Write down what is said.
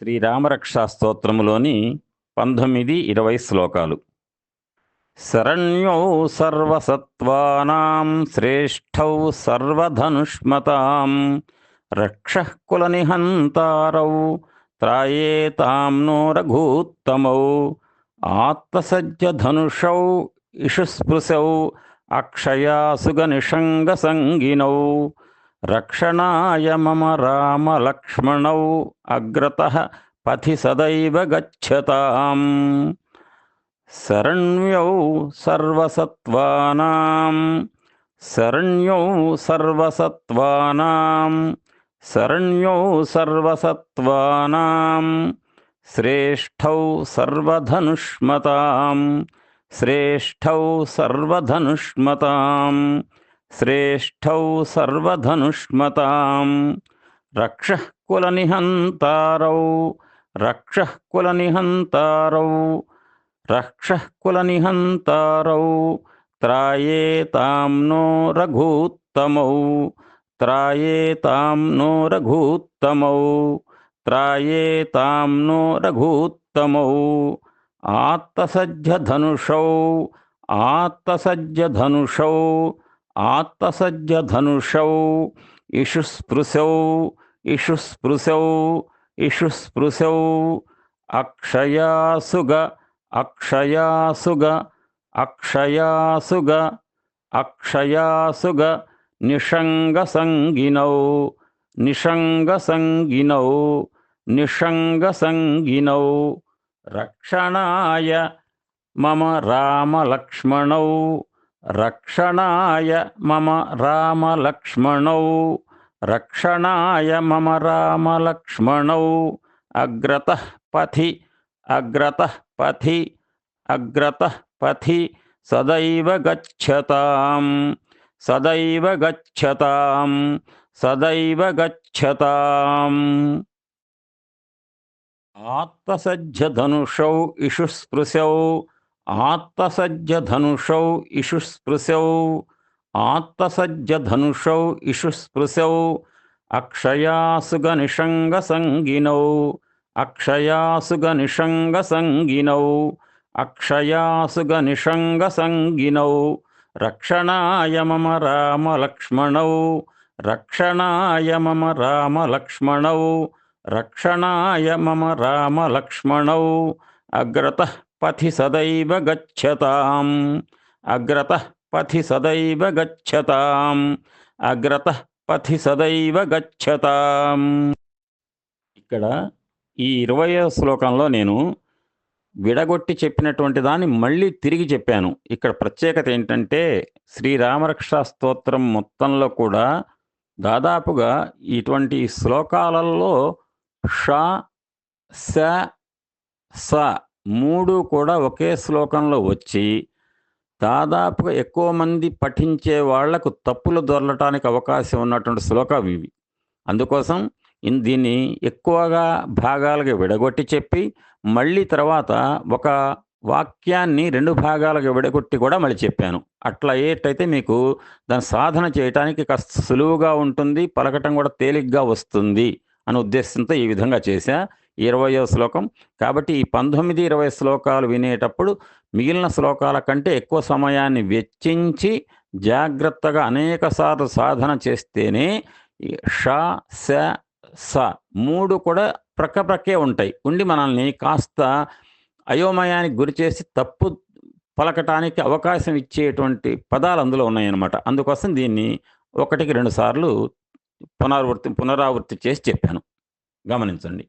శ్రీరామరక్షా స్తోత్రములోని పంతొమ్మిది ఇరవై శ్లోకాలు. శరణ్యౌ సర్వసత్వానాం శ్రేష్ఠౌ సర్వధనుష్మతాం రక్షకులనిహంతారౌ త్రాయేతాం నో రఘూత్తమౌ ఆత్మసజ్జధనుషౌ ఇషుస్పృశౌ అక్షయాసుగనిషంగసంగినౌ రక్షణాయ మమ రామ లక్ష్మణౌ అగ్రత పథి సదైవ గచ్చతాం. శరణ్యౌ సర్వసత్వానాం. శరణ్యౌ సర్వసత్వానాం. శరణ్యౌ సర్వసత్వానాం. శ్రేష్టౌ సర్వధనుష్మతాం. శ్రేష్టౌ సర్వధనుష్మతాం. శ్రేష్టౌ సర్వధనుష్మతాం. రక్షః కులనిహంతారౌ రక్షః కులనిహంతారౌ రక్షః కులనిహంతారౌ త్రాయేతాం నో రఘూత్తమౌ. త్రాయేతాం నో రఘూత్తమౌ. త్రాయేతాం నో రఘూత్తమౌ. ఆత్తసజ్జధనుషౌ ఆత్తసజ్జధనుషౌ ఆత్తసజ్జధనుషౌ ఇషుస్పృశౌ ఇషుస్పృశౌ ఇషుస్పృశౌ అక్షయాసుగ అక్షయాసుగ అక్షయాసుగ అక్షయాసుగ నిషంగసంగినౌ నిషంగసంగినౌ నిషంగసంగినౌ రక్షణాయ మమ రామలక్ష్మణౌ. రక్షణాయ మమ రామలక్ష్మణౌ. రక్షణాయ మమ రామలక్ష్మణౌ. అగ్రత పథి అగ్రత పథి అగ్రత పథి సదైవ గచ్చతాం సదైవ గచ్చతాం సదైవ గచ్చతాం. ఆత్మసజ్జధనుషౌ ఇషుస్పృశౌ ఆత్మసజ్జధనుషౌ ఇషుస్పృశౌ ఆత్మసజ్జధనుషౌ ఇషుస్పృశౌ అక్షయాసుగనిషంగసంగినౌ అక్షయాసుగనిషంగసంగినౌ అక్షయాసుగనిషంగసంగినౌ రక్షణాయ మమ రామలక్ష్మణౌ రక్షణాయ మమ రామలక్ష్మణౌ రక్షణాయ మమ రామలక్ష్మణౌ అగ్రతః పథి సదైవ గచ్చతాం. అగ్రత పథి సదైవ గచ్చతాం. అగ్రత పథి సదైవ గచ్చతాం. ఇక్కడ ఈ ఇరవయో శ్లోకంలో నేను విడగొట్టి చెప్పినటువంటి దాన్ని మళ్ళీ తిరిగి చెప్పాను. ఇక్కడ ప్రత్యేకత ఏంటంటే శ్రీరామరక్ష స్తోత్రం మొత్తంలో కూడా దాదాపుగా ఇటువంటి శ్లోకాలలో ష స స మూడు కూడా ఒకే శ్లోకంలో వచ్చి దాదాపుగా ఎక్కువ మంది పఠించే వాళ్ళకు తప్పులు దొరలటానికి అవకాశం ఉన్నటువంటి శ్లోకాలు ఇవి. అందుకోసం ఇన్- దీన్ని ఎక్కువగా భాగాలుగా విడగొట్టి చెప్పి మళ్ళీ తర్వాత ఒక వాక్యాన్ని రెండు భాగాలుగా విడగొట్టి కూడా మళ్ళీ చెప్పాను. అట్లా ఏటైతే మీకు దాని సాధన చేయటానికి కాస్త సులువుగా ఉంటుంది పలకటం కూడా తేలిగ్గా వస్తుంది అనే ఉద్దేశంతో ఈ విధంగా చేశా. ఇరవయో శ్లోకం. కాబట్టి ఈ పంతొమ్మిది ఇరవై శ్లోకాలు వినేటప్పుడు మిగిలిన శ్లోకాల కంటే ఎక్కువ సమయాన్ని వెచ్చించి జాగ్రత్తగా అనేక సార్లు సాధన చేస్తేనే ష స స మూడు కూడా ప్రక్క ప్రక్కే ఉంటాయి. ఉండి మనల్ని కాస్త అయోమయానికి గురి చేసి తప్పు పలకటానికి అవకాశం ఇచ్చేటువంటి పదాలు అందులో ఉన్నాయన్నమాట. అందుకోసం దీన్ని ఒకటికి రెండు సార్లు పునరావృత్తి పునరావృత్తి చేసి చెప్పాను. గమనించండి.